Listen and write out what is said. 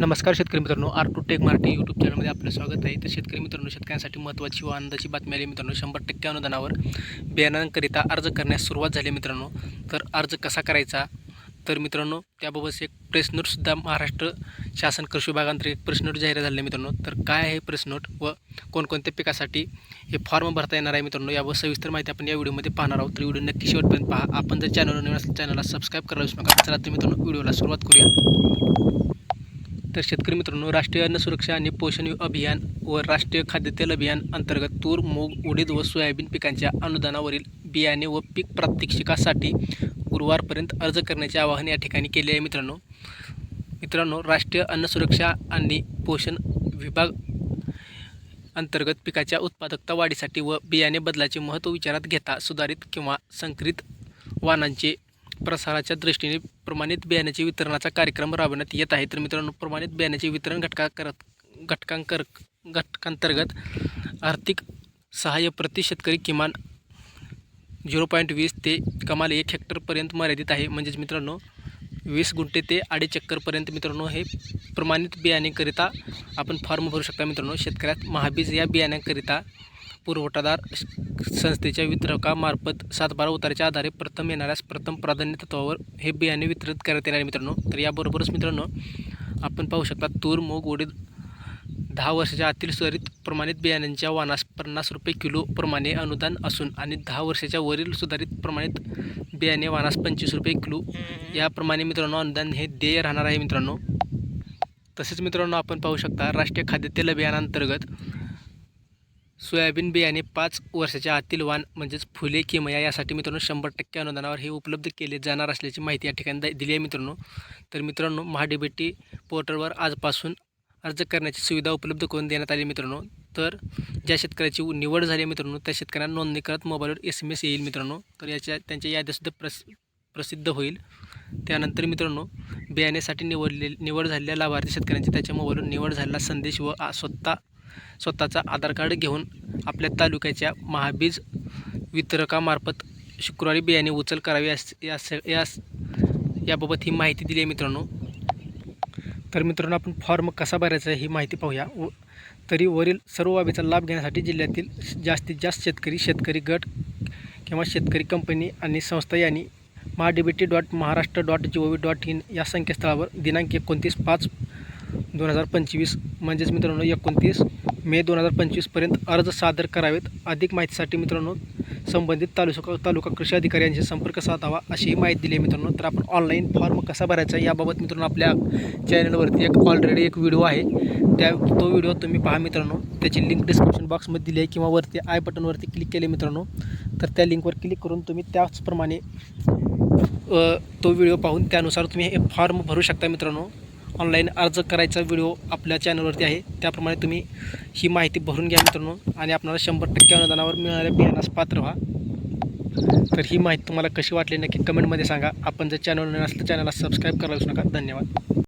नमस्कार शेतकरी मित्रांनो R two tech Marathi YouTube चॅनलमध्ये आपलं स्वागत आहे. तर शेतकरी मित्रांनो शेतकऱ्यांसाठी महत्त्वाची व आनंदाची बातमी आली मित्रांनो शंभर टक्के अनुदानावर. बियाणांकरिता अर्ज करण्यास सुरुवात झाली मित्रांनो. तर अर्ज कसा करायचा? तर मित्रांनो त्याबाबत एक प्रेस नोटसुद्धा महाराष्ट्र शासन कृषी विभागांतर्गत एक प्रेस नोट जाहीर झाले मित्रांनो. तर काय आहे प्रेस नोट व कोणकोणत्या पिकासाठी हे फॉर्म भरता येणार आहे मित्रांनो यावर सविस्तर माहिती आपण या व्हिडिओमध्ये पाहणार आहोत. तर व्हिडिओ नक्की शेवटपर्यंत पहा. आपण जर चॅनल नवीन असेल चॅनलला सबस्क्राईब करायला विसरू नका. चला तर मित्रांनो व्हिडिओला सुरुवात करूया. तर शेतकरी मित्रांनो राष्ट्रीय अन्न सुरक्षा आणि पोषण अभियान व राष्ट्रीय खाद्यतेल अभियान अंतर्गत तूर मूग उडीद व सोयाबीन पिकांच्या अनुदानावरील बियाणे व पीक प्रात्यक्षिकासाठी गुरुवारपर्यंत अर्ज करण्याचे आवाहन या ठिकाणी केले आहे मित्रांनो. मित्रांनो राष्ट्रीय अन्न सुरक्षा आणि पोषण विभाग अंतर्गत पिकाच्या उत्पादकता वाढीसाठी व बियाणे बदलाचे महत्त्व विचारात घेता सुधारित किंवा संकरित वाणांचे प्रसाराच्या दृष्टीने प्रमाणित बियाण्याचे वितरणाचा कार्यक्रम राबवण्यात येत आहे. तर मित्रांनो प्रमाणित बियाण्याचे वितरण घटका करत घटकांकर घटकांतर्गत आर्थिक सहाय्य प्रति शेतकरी किमान झिरो पॉईंट वीस ते कमाल एक हेक्टरपर्यंत मर्यादित आहे. म्हणजेच मित्रांनो वीस गुंठे ते अडीच चक्करपर्यंत मित्रांनो हे प्रमाणित बियाणेकरिता आपण फॉर्म भरू शकता मित्रांनो. शेतकऱ्यात महाबीज या बियाण्याकरिता पुरवठादार संस्थेच्या वितरकामार्फत सातबारा उताराच्या आधारे प्रथम येणाऱ्यास प्रथम प्राधान्य तत्वावर हे बियाणे वितरित करण्यात येणार आहे मित्रांनो. तर याबरोबरच मित्रांनो आपण पाहू शकता तूर मूग उडीद दहा वर्षाच्या आतील सुधारित प्रमाणित बियाण्यांच्या वाणास पन्नास रुपये किलो प्रमाणे अनुदान असून आणि दहा वर्षाच्या वरील सुधारित प्रमाणित बियाणे वाणास पंचवीस रुपये किलो. याप्रमाणे मित्रांनो अनुदान हे देय राहणार आहे मित्रांनो. तसेच मित्रांनो आपण पाहू शकता राष्ट्रीय खाद्यतेल अभियानांतर्गत सोयाबीन बियाणे पाच वर्षाच्या आतील वाण म्हणजेच फुले किमया यासाठी मित्रांनो शंभर टक्के अनुदानावर हे उपलब्ध केले जाणार असल्याची माहिती या ठिकाणी दिली आहे मित्रांनो. तर मित्रांनो महाडीबीटी पोर्टलवर आजपासून अर्ज करण्याची सुविधा उपलब्ध करून देण्यात आली मित्रांनो. तर ज्या शेतकऱ्याची निवड झाली आहे मित्रांनो त्या शेतकऱ्यांना नोंदणी करत मोबाईलवर एस एम एस येईल मित्रांनो. तर याच्या त्यांच्या याद्यासुद्धा प्रस प्रसिद्ध होईल. त्यानंतर मित्रांनो बियाण्यासाठी निवडले निवड झालेल्या लाभार्थी शेतकऱ्यांची त्याच्या मोबाईलवर निवड झालेला संदेश व स्वतः स्वतःचा आधार कार्ड घेऊन आपल्या तालुक्याच्या महाबीज वितरकामार्फत शुक्रवारी बियाणे उचल करावी यास यास यास याबाबत ही माहिती दिली आहे मित्रांनो. तर मित्रांनो आपण फॉर्म कसा भरायचा ही माहिती पाहूया. व तरी वरील सर्व बाबीचा लाभ घेण्यासाठी जिल्ह्यातील जास्तीत जास्त शेतकरी शेतकरी गट किंवा शेतकरी कंपनी आणि संस्था यांनी MahaDBT dot Maharashtra dot G O V dot in या संकेतस्थळावर दिनांक एकोणतीस पाच दोन हजार पंचवीस म्हणजेच मित्रांनो एकोणतीस मे दोन हजार पंचवीसपर्यंत अर्ज सादर करावेत. अधिक माहितीसाठी मित्रांनो संबंधित तालुका तालुका कृषी अधिकारी यांशी संपर्क साधावा अशी माहिती दिली आहे मित्रांनो. तर आपण ऑनलाईन फॉर्म कसा भरायचा याबाबत मित्रांनो आपल्या चॅनलवरती एक ऑलरेडी एक व्हिडिओ आहे. त्या तो व्हिडिओ तुम्ही पहा मित्रांनो. त्याची लिंक डिस्क्रिप्शन बॉक्समध्ये दिली आहे किंवा वरती आय बटनवरती क्लिक केले मित्रांनो. तर त्या लिंकवर क्लिक करून तुम्ही त्याचप्रमाणे तो व्हिडिओ पाहून त्यानुसार तुम्ही हे फॉर्म भरू शकता मित्रांनो. ऑनलाईन अर्ज करायचा व्हिडिओ आपल्या चॅनलवरती आहे. त्याप्रमाणे तुम्ही ही माहिती भरून घ्या मित्रांनो. आणि आपल्याला शंभर टक्के अनुदानावर मिळणाऱ्या बियाणास पात्र व्हा. तर ही माहिती तुम्हाला कशी वाटली नक्की कमेंटमध्ये सांगा. आपण जर चॅनल नसलं चॅनलला सबस्क्राईब करायला विसरू नका. धन्यवाद.